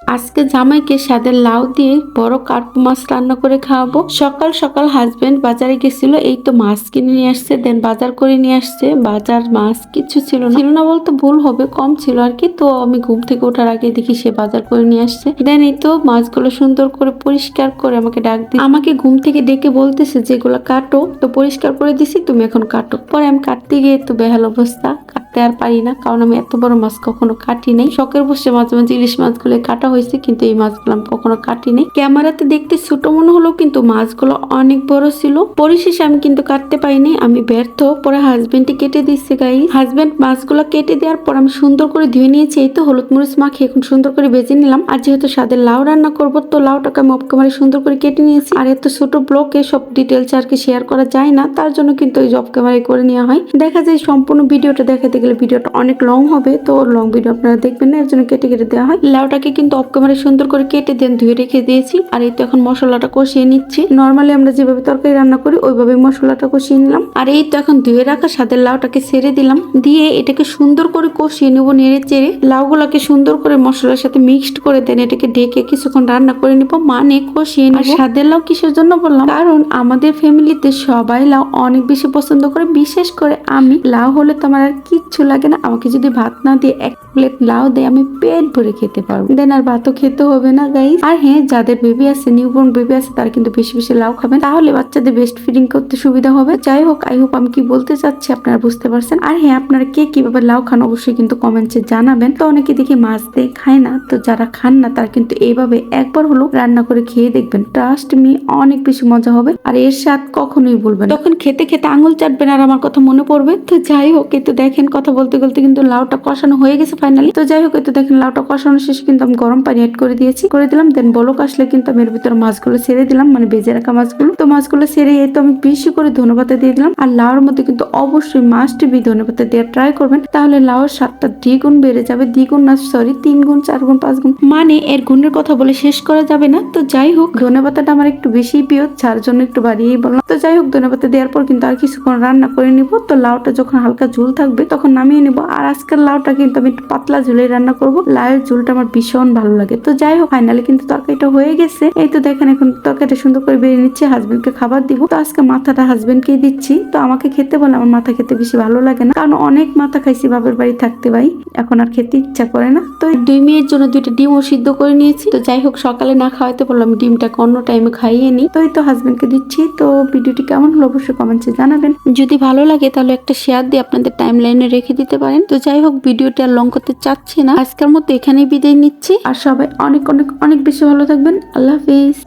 আজকে জামাইকে স্বাদের লাউ দিয়ে বড় কার্প মাছ রান্না করে খাওয়াবো। সকাল সকাল হাজবেন্ড বাজারে গেছিল, এই তো মাছ কিনে নিয়ে আসছে দেন বাজার করে নিয়ে আসছে। বাজার মাছ কিছু ছিল না। ছিল না বলতে ভুল হবে, কম ছিল আর কি, তো আমি ঘুম থেকে ওঠার আগে দেখি সে বাজার করে নিয়ে আসছে। দেন এই তো মাছগুলো সুন্দর করে পরিষ্কার করে আমাকে ডাক দি আমাকে ঘুম থেকে ডেকে বলতেছে যেগুলো কাটো। তো পরিষ্কার করে দিছি, তুমি এখন কাটো। পরে আমি কাটতে গিয়ে তো বেহাল অবস্থা কাটতে আর পারি না, কারণ আমি এত বড় মাছ কখনো কাটি নাই। শখের বসে মাঝে মাঝে ইলিশ মাছগুলো কাটা হয়েছে, কিন্তু এই মাছগুলো আমি কখনো কাটি নাই। ক্যামেরাতে দেখতে ছোট মনে হলো কিন্তু মাছগুলো অনেক বড় ছিল। পরিশেষে আমি কিন্তু কাটতে পারিনি, আমি ব্যর্থ। পরে হাজবেন্ডটি কেটে দিচ্ছে গাই। হাজবেন্ড মাছগুলো কেটে দেওয়ার পর আমি সুন্দর করে ধুয়ে নিয়েছি, এই তো হলুদ মরিচ মাখিয়ে এখন সুন্দর করে ভেজে নিলাম। আর যেহেতু স্বাদের লাউ রান্না করব, তো লাউটাকে আমি অপকামারি সুন্দর করে কেটে নিয়েছি। আর এত ছোট ব্লকে সব ডিটেলস আর কি শেয়ার করা যায় না, তার জন্য কিন্তু ওই জব ক্যামেরায় করে নেওয়া হয়। দেখা যায় সম্পূর্ণ ভিডিওটা দেখাতে গেলে ভিডিওটা অনেক লং হবে। তো লং ভিডিও আপনারা দেখবেন না, এর জন্য কেটে কেটে দেওয়া হয়। লাউটাকে কিন্তু অফ ক্যামেরায় সুন্দর করে কেটে দেন, ধুয়ে রেখে দিয়েছি। আর এই তো এখন মশলাটা কষিয়ে নিচ্ছি। নর্মালি আমরা যেভাবে তরকারি রান্না করি ওইভাবে মশলাটা কষিয়ে নিলাম। আর এই তো এখন ধুয়ে রাখা স্বাদের লাউটাকে ছেড়ে দিলাম। দিয়ে এটাকে সুন্দর করে কষিয়ে নেব নেড়ে চেড়ে। লাউগুলোকে সুন্দর করে মশলার সাথে মিক্সড করে দেন, এটাকে ঢেকে কিছুক্ষণ রান্না করে নিব মানে কষিয়ে নেব। আর স্বাদের লাউ কিসের জন্য বললাম? কারণ আমাদের ফ্যামিলিতে সবাই লাউ অনেক বেশি পছন্দ করে, বিশেষ করে আমি। লাউ হলে তো আমার আর কিচ্ছু লাগে না, আমাকে যদি ভাত না দিয়ে এক প্লেট লাউ দেয়, আমি পেট ভরে খেতে পারব। দেন আর ভাতও খেতে হবে না গাইস আর হ্যাঁ যাদের বেবি আছে নিউবর্ন বেবি আছে, তারা কিন্তু বেশি বেশি লাউ খাবেন। তাহলে বাচ্চাদের বেস্ট ফিডিং করতে সুবিধা হবে। যাই হোক আই হোপ আমি কি বলতে চাচ্ছি আপনারা বুঝতে পারছেন। আর হ্যাঁ আপনারা কে কীভাবে লাউ খান অবশ্যই কিন্তু কমেন্টসে জানাবেন। তো অনেকে দেখি মাছ দিয়ে খায় না, তো যারা খান না, তারা কিন্তু এইভাবে একবার হলো রান্না করে খেয়ে দেখবেন। ট্রাস্ট মি অনেক বেশি মজা হবে। আর এর স্বাদ কখনোই বলবেন তখন খেতে খেতে আঙুল চাটবেন আর আমার কথা মনে পড়বে। তো যাই হোক, এই তো দেখেন কথা বলতে বলতে কিন্তু লাউটা কষানো হয়ে গেছে ফাইনালি তো যাই হোক তো দেখেন লাউটা কষানো শেষে কিন্তু আমি গরম পানি অ্যাড করে দিয়েছি। করে দিলাম দেন বলক আসলে কিন্তু আমি এর ভিতরে মাছগুলো ছেড়ে দিলাম মানে বেজে রাখা মাছগুলো। তো মাছগুলো ছেড়ে এই তো আমি বেশি করে ধনেপাতা দিয়ে দিলাম। আর লাউর মধ্যে কিন্তু অবশ্যই মাছটি বি ধনেপাতা দিয়ে ট্রাই করবেন। তাহলে লাউর স্বাদটা দ্বিগুণ বেড়ে যাবে। দ্বিগুণ না সরি তিন গুণ চার গুণ পাঁচ গুণ মানে এর গুণের কথা বলে শেষ করা যাবে না। তো যাই হোক, ধনেপাতাটা আমার একটু বেশি প্রিয়, যার জন্য একটু বাড়িয়েই বললাম। তো যাই হোক, ধনেপাতা দেওয়ার পর কিন্তু আর কিছুক্ষণ রান্না করে নিব। তো লাউটা যখন হালকা ঝুল থাকবে, তখন নামিয়ে নিব। আর আজকের লাউটা কিন্তু আমি একটু পাতলা ঝোলে রান্না করব। লাউয়ের ঝুলটা আমার ভীষণ ভালো লাগে। তো যাই হোক ফাইনালি কিন্তু তরকারিটা হয়ে গেছে। এই তো দেখেন এখন তরকারিটা সুন্দর করে বেরিয়ে নিচ্ছে হাজবেন্ডকে খাবার দিব। তো আজকে মাথাটা হাজবেন্ডকে দিচ্ছি। তো আমাকে খেতে বলে আমার মাথা খেতে বেশি ভালো লাগে না। কারণ অনেক মাথা খাইছি বাবার বাড়ি থাকতে ভাই। এখন আর খেতে ইচ্ছা করে না। তো মেয়ের জন্য দুইটা ডিমও সিদ্ধ করে নিয়েছি। তো যাই হোক, সকালে না খাওয়াইতে বললাম ডিমটাকে অন্য টাইমে খাইয়ে নিই। তো এই তো হাজবেন্ডকে দিচ্ছি। তো ভিডিওটি কেমন হলো অবশ্যই কমেন্টসে জানাবেন। যদি ভালো লাগে তাহলে একটা শেয়ার দিয়ে আপনাদের টাইম লাইনে রেখে দিতে পারেন। তো যাই হোক, ভিডিওটা লং করতে চাচ্ছি না। আজকের মতো এখানেই বিদায় নিচ্ছি। আর সবাই অনেক অনেক অনেক বেশি ভালো থাকবেন। আল্লাহ হাফিজ।